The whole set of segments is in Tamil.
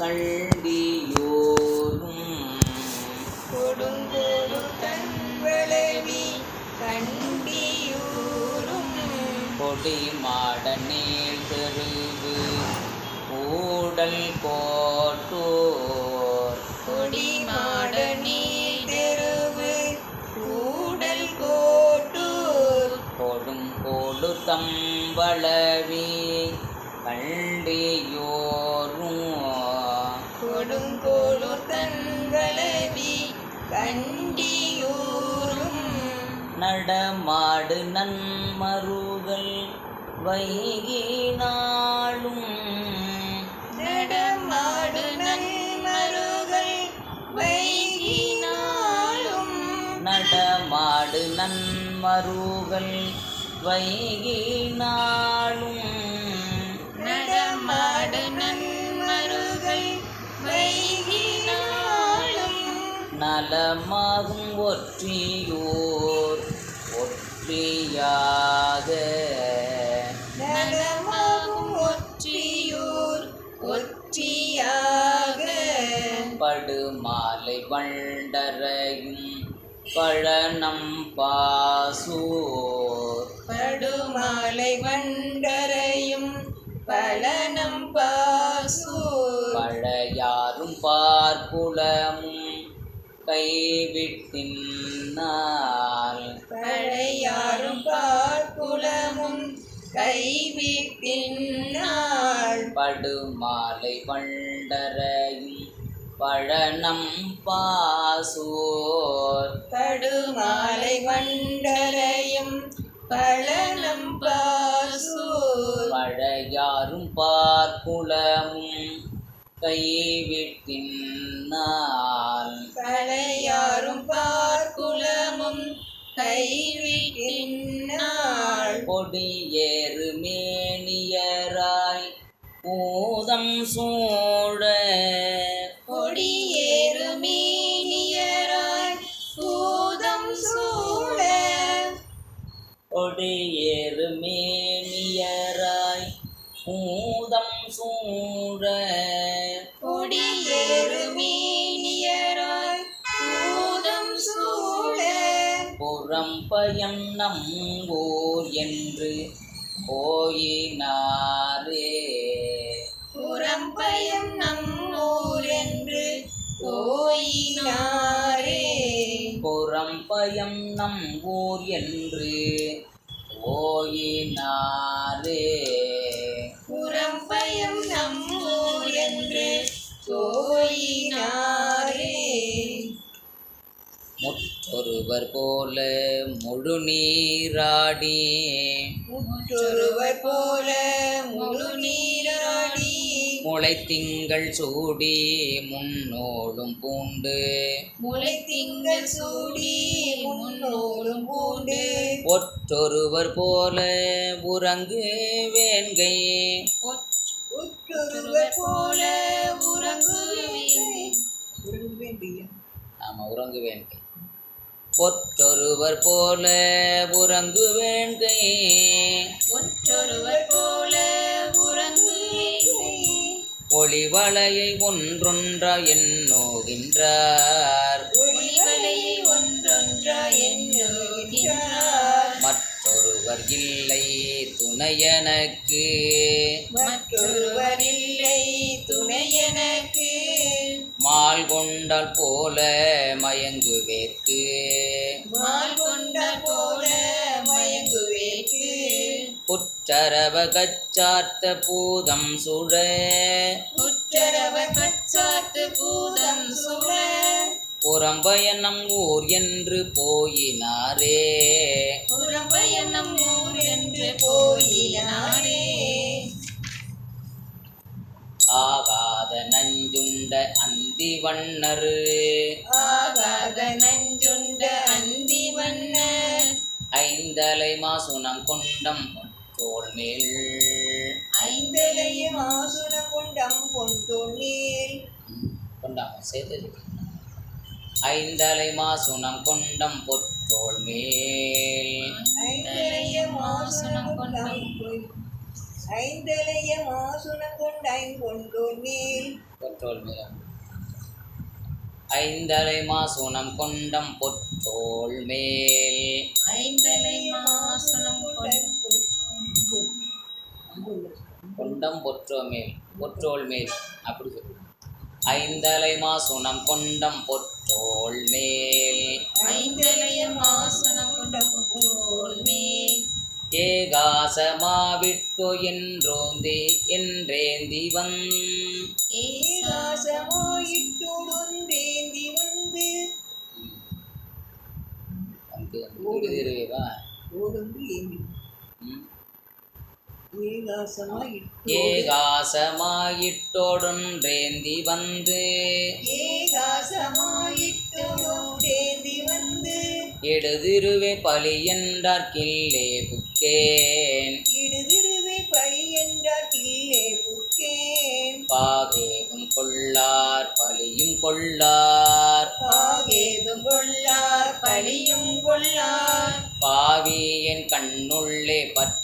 கண்டியோரும். கொடுங்கோடு தன்வளவி கண்டியூரும் கொடி மாட நீள் தெருவு ஊடல் கோட்டோர். கொடி மாட நீர் தெருவு கூடல் கோட்டூர். கொடும் கோடு தம்பளவி கண்டியோரும். நன்மருகள் வைகினாளும் நடமாடு நன்மருகள் வைகினாலும் நடமாடு நன்மருகள் வைகினாளும் நடமாடு நன்மருகள் வைகினாலும் நலமாகும் ஒற்றியோர் ஒற்றியாக ஒற்றியூர் ஒற்றியாக. படுமாலை வண்டரையும் பழனம் பாசூர். படுமாலை வண்டரையும் பழனம் பாசூர். பழையாரும் பார்ப்புலமும் கைவிட்டினால் பழையாரும் பார்க்குலமும் கைவிட்டினாள் படுமாலை வண்டரையும் பழனம் பாசூர் படுமாலை வண்டரையும் பழனம் பாசூர் பழையாரும் பார்ப்புலமும் கைவிட்டினால் பழையாரும் பார்க்குலமும் கைவிட்டினாள். கொடியேறு மேனியராய் பூதம் சூழ கொடியேறு மீனியராய் பூதம் சூழ கொடியேறு மேனியராய் பூதம் சூழ புறம்பயம் நம்பூர் என்று போயினாரே. புறம்பயம் நம்மூர் என்று போயினாரே. புறம்பயம் நம்பூர் என்று போயினாரே. முற்றொருவர் போல முழு நீராடி. முற்றொருவர் போல முழு நீராடி. முளைத்திங்கள் சூடி முன்னோடும் பூண்டு. முளை திங்கள் சூடி முன்னோடும் பூண்டு. ஒற்றொருவர் போல உறங்கு வேண்கை உற்றொருவர் போல உறங்குவேன் ஆமா உறங்கு வேண்கை ஒற்றொருவர் போல உறங்கு வேண்கை ஒற்றொருவர் போல உறங்குவேன் ஒளிவளையை ஒன்றொன்றா எண்ணோகின்றார். ஒளிவலையை ஒன்றொன்றா எண்ணுகின்றார். மற்றொருவர் இல்லை துணையனக்கு. மற்றொருவர் இல்லை துணை எனக்கு மால் கொண்டால் போல மயங்குவேற்கு. மால் கொண்டார் போல மயங்குவேக்கு புற்றரவ கச்சார்த்த பூதம் சுழ. உற்றரவ கச்சாத்து பூதம் சுழ. புறம்பயணம் ஊர் என்று போயினாரே. புறம்பயணம் ஊர் என்று போயினாரே. அந்தி வண்ணரு நஞ்சுண்ட அந்தி வண்ண ஐந்தலை மாசுனம் கொண்டம் தோல் மேல். ஐந்தலையும் ஆசுன கொண்டம் பொன்தொன்னீர் கொண்டாம சேர்த்து ஐந்தலை மாசுனம் கொண்டம் பொற்றோள் மேல். ஐந்தலைய மாசுன கொண்டம் ஐந்தலைய மாசுன கொண்டாய் கொண்டொன்னீர் பொற்றோல் மேல். ஐந்தலை மாசுனம் கொண்டம் பொற்றோள் மேல். ஐந்தலை மாசுனம் கொண்டம் பொற்றோ மேல். பொற்றோள் மேல். அப்படி சொல்லு. ஐந்தலை மாசுனம் கொண்டம் பொற்றோள் மேல். ஐந்தலைய மாசுனம் கொண்ட புற்றோள் மேல். ஏகாசமாவிட்டு என்றோந்தி என்றேந்தி வந் ஏகாசமாயிட்டுடொன்றேந்தி வந்து வந்து ஓடுந்து ஏந்தி ஏகாசமாயிட்டோடொன்றேந்தி வந்து ஏகாசமாயிட்டுடொன்றேந்தி வந்து எடுதிருவே பலி என்றார் கில்லே புக்கேன் இடுதிருவை பழி என்றார் கிள்ளே புக்கேன் பாகேகும் கொள்ளார் பலியும் கொள்ளார் பாகேதும் கொள்ளார் பழியும் கொள்ளார் பாவி என் கண்ணுள்ளே பற்றி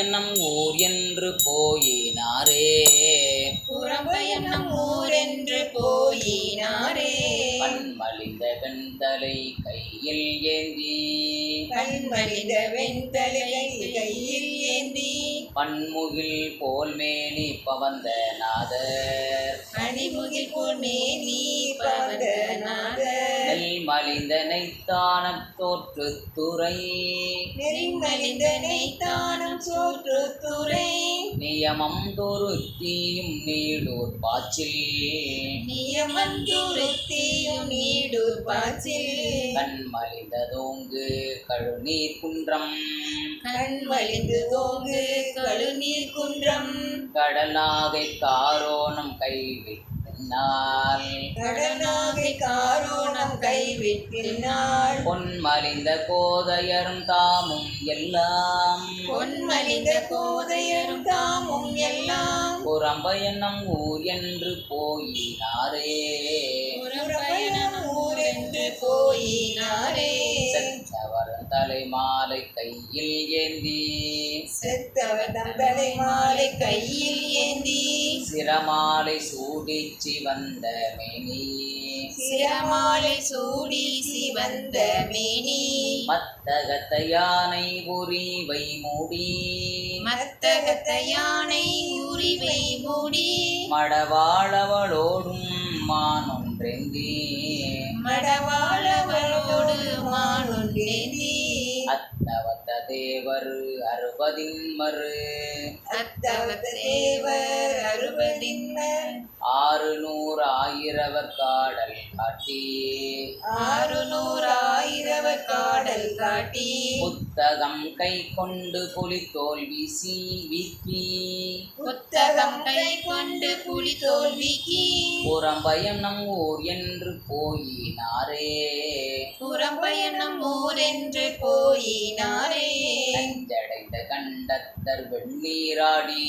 புறம்பயணம் ஊர் என்று போயினாரே. புறம்பயணம் ஊரென்று போயினாரே. பன்மலிந்த வெண்தலை கையில் ஏந்தி கண்மலிந்த வெண்தலை கையில் ஏந்தி பன்முகில் போல் மேனி பவந்த நாதர். அணிமுகில் போல் மேனி பவதநாதர் நெல் மலிந்த நெய்த்தான தோற்று துறை. நெறிமலிந்த நெய்த்தானம் சோற்று துறை. நியமம் தொருத்தியும் நீடூர் பாச்சில் நியமந்துருத்தியும் நீடூர் பாச்சில் கண் மலிந்ததோங்கு கழுநீர் குன்றம் கண்மலிந்து தோங்கு கழுநீர் குன்றம் கடலாகை காரோணம் கைவிட்டால் கடனாகை காரோணம் கைவிட்டினாள். பொன்மலிந்த கோதையரும் தாமும் எல்லாம். பொன்மலிந்த கோதையரும் தாமும் எல்லாம். புறம்பயணம் ஊர் என்று போயினாரே. புறப்பயணம் ஊரென்று போயினாரே. செத்தவர் தலை மாலை கையில் ஏந்தி. செத்தவர் தந்தலை மாலை கையில் ஏந்தி. சிரமாலை சூடிச்சி வந்த மேனி. சிரமாலை சூடி சிவந்த மேனி. மத்தகத்த யானை உரிவை மூடி. மத்தகத்த யானை உரிவை மூடி. மடவாழவளோடும் மானொன்றெந்தி மடவாளவளோடு தேவர் அறுபதின் மறு. தேவர் அறுபதின்னர் ஆறு நூறு ஆயிரவர் காடல் காட்டி ஆறு நூறாயிரவர் காடல் காட்டி புத்தகம் கை கொண்டு புலித்தோல் வீசி வீக்கி. புத்தகம் கை கொண்டு புலி தோல்விக்கு புறம்பயம் நம் ஊர் என்று போயினாரே. புறம்பயணம் ஊரென்று போயினாரே. நஞ்சடைந்த கண்டத்தர் வெண்ணீராடி.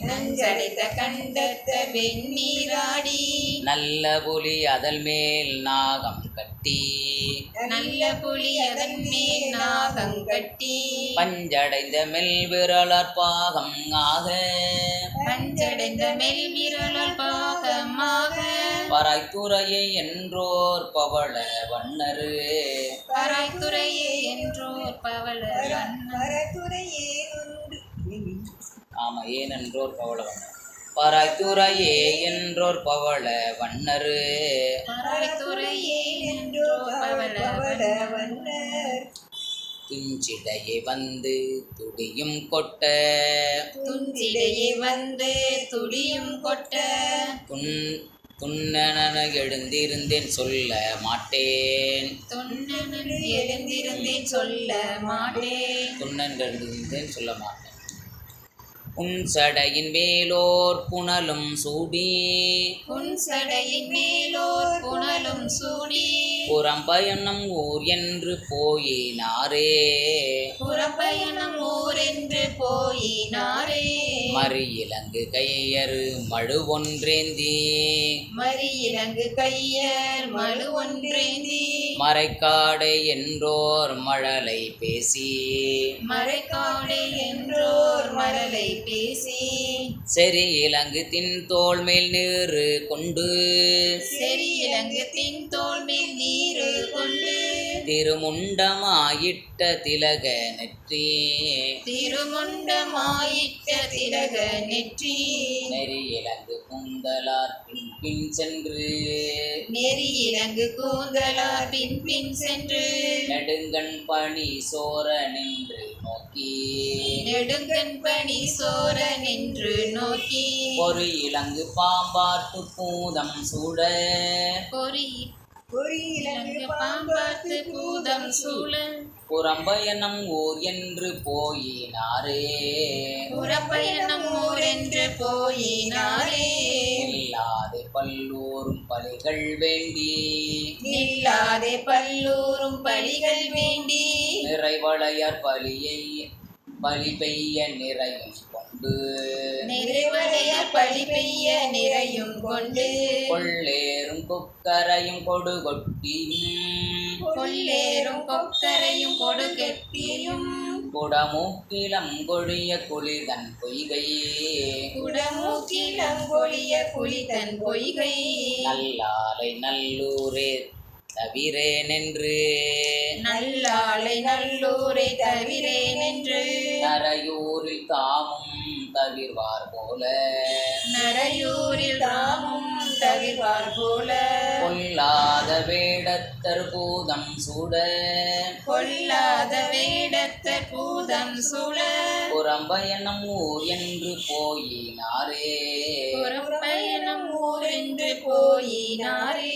நஞ்சடைத்த கண்டத்த வெண்ணீராடி. நல்ல புலி அதல் மேல் நாகம் கட்டி நல்ல புலி அதன் மேல் நாகம் கட்டி. பஞ்சடைந்த மெல் விரலர் பாகம் ஆக. பஞ்சடைந்த மெல் விரலால் பாகமாக. பராய்த்துறையை என்றோர் பவள வண்ணரு பராய்த்துறையே என்றோர் பவள ஆமா ஏனென்றோர் பவள வண்ணர் பராய்த்துறையே என்றோர் பவள வண்ணரு. துஞ்சிடையே வந்து துடியும் கொட்ட. துஞ்சிடையே வந்து துடியும் கொட்ட. துன் துண்ணன எழுந்திருந்தேன் சொல்ல மாட்டேன். தொன்னன் எழுந்திருந்தேன் சொல்ல மாட்டேன். துண்ணன் எழுந்திருந்தேன் சொல்ல மாட்டேன். உன் சடையின் மேலோர் புனலும் சூடி. உன் சடையின் மேலோர் புனலும் சூடி. புறம்பயணம் ஊர் என்று போயினாரே. புறப்பயணம் ஊரென்று போயினாரே. மறி இலங்கு கையறு மழு ஒன்றேந்தி. மறி இலங்கு கையர் மழு ஒன்றேந்தி. மறைக்காடை என்றோர் மழலை பேசி. மறைக்காடை என்றோர் மரலை பேசி. செறி இலங்கு தின் தோள் மேல் நீரு கொண்டு. செறி இலங்கு தின் தோல் மேல் நீரு கொண்டு. திருமுண்டமாயிட்ட திலக நெற்றி. திருமுண்டமாயிட்ட திலக நெற்றி. நெறி இலங்கு குந்தலார் பின் பின் சென்று. நெறி இலங்கு கூந்தலார் பின் பின் சென்று. நெடுங்கண் பணி சோர நின்று நோக்கி. நெடுங்கண் பணி சோர நின்று நோக்கி. ஒரு இலங்கு பாம்பாட்டு பூதம் சூட. பாம்பாத்து பூதம் சூழ. புறம்பயணம் ஊர் என்று போயினாரே. புறப்பயணம் ஊரென்று போயினாரே. இல்லாது பல்லூரும் பலிகள் வேண்டி. நில்லாதே பல்லூரும் பலிகள் வேண்டி. நிறைவளையர் பலியை பலி பெய்ய நிறையும் நிறைவடைய பழி பெய்ய நிறையும் கொண்டு. கொள்ளேறும் கொக்கரையும் கொடு கொட்டியும். கொள்ளேறும் கொக்கரையும் கொடுகெட்டியும் குடமூக்கிலம் கொழிய குளிதன் பொய்கை. குடமூக்கிலங்கொழிய குளிதன் பொய்கை. நல்லாலை நல்லூரே தவிரேனென்று. நல்லாளை நல்லூரை தவிரேன் என்று நரையூரில் தாமும் தவிர்வார் போல நரையூரில் தாமும் தவிர்வார் போல பொல்லாத வேடத்தர் பூதம் சூட. கொல்லாத வேடத்த பூதம் சூழ புறம்பயணம் ஊர் என்று போயினாரே. புறப்பயணம் ஊரென்று போயினாரே.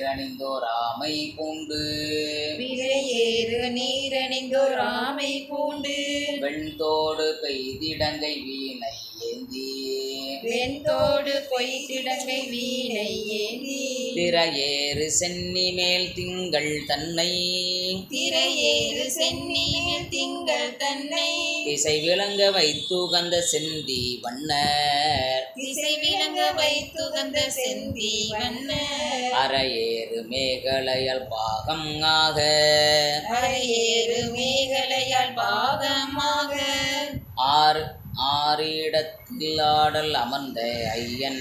பிறையேறு நீரணிந்தோராமை பூண்டு. விரையேறு நீரணிந்தோர் ஆமை பூண்டு. வெண்தோடு பெய்திடங்கை வீணை ஏந்தி வெண்தோடு பொய்திடங்கை வீணை ஏந்தி திரையேறு சென்னி மேல் திங்கள் தன்னை. திரையேறு சென்னியில் திங்கள் தன்னை. திசை விளங்க வைத்துகந்த செந்தி வண்ணர். திசை விளங்க வைத்துகந்த செந்தி வண்ண அரையேறு மேகலையல் பாகம் ஆக. அரையேறு மேகலையால் பாகமாக ஆறு ஆறிடத்தில் ஆடல் அமர்ந்த ஐயன்.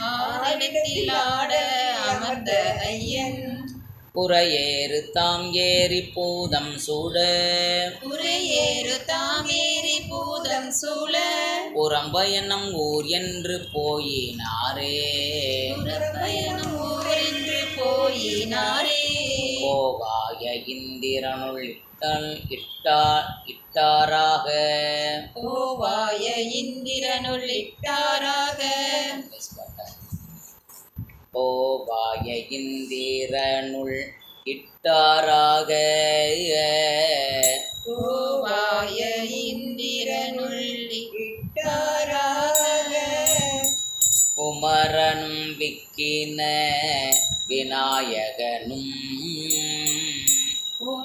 ஆரடத்தில் ஆட அமர்ந்த ஐயன். புறையேறு தாம் ஏறி பூதம் சூட புறையேறு தாமேரி பூதம் சூழ. புறம்பயணம் ஊர் என்று போயினாரே. புறப்பயணம் ஊரென்று போயினாரே. கோவாய இந்திரனுள் இட்டல் இட்டா இட்டாராக. கோவாய இந்திரனுள் இட்டாராக. கோவாய இந்திரனுள் இட்டாராக. கோவாய இந்திரனுள் இட்டாராக. குமரனும் விக்கின விநாயகனும்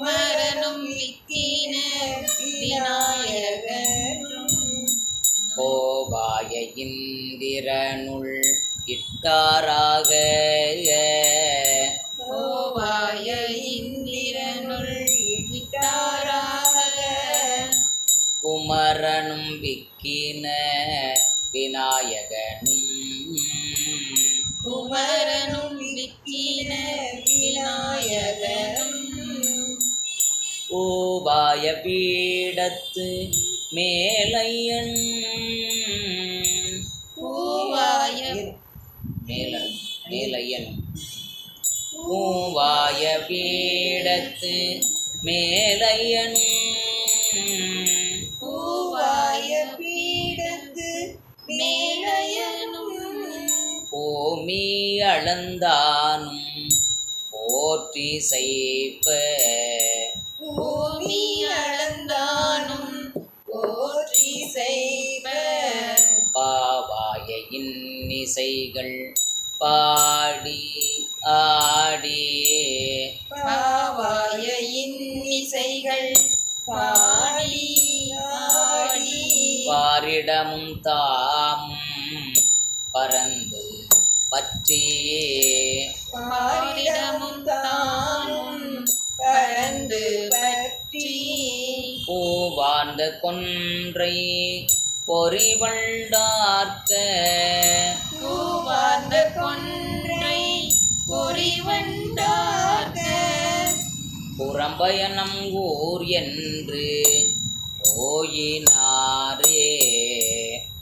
குமரனும் விக்கின விநாயகனும் கோவாய இந்திரனுள் இட்டாராக. கோவாய இந்திரனுள் இட்டாராக. குமரனும் விக்கின விநாயகனும். குமரனும் கோவாய பீடத்து மேலையன். பூவாய மேலன் மேலையன். பூவாய பீடத்து மேலையன். பூவாய பீடத்து மேலையனும். பூமி அளந்தானும் போற்றி செய்ப்ப பாடி ஆடி பாவாய இன்னிசைகள் பாடி ஆடி பாரிடமும் தாமும் பறந்து பற்றி. பாரிடமும் தானும் பறந்து பற்றி. பூவார்ந்த கொன்றை பொறிவண்டார்க்க கூவார்ந்த கொன்றை பொறிவண்டாக புறம்பயணம் ஊர் என்று போயினாரே.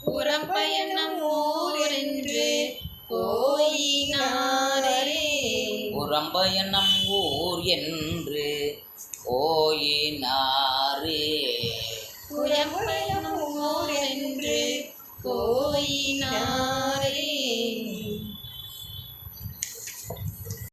புறம்பயணம் ஊர் என்று போயினாரே. புறம்பயணம் ஊர் என்று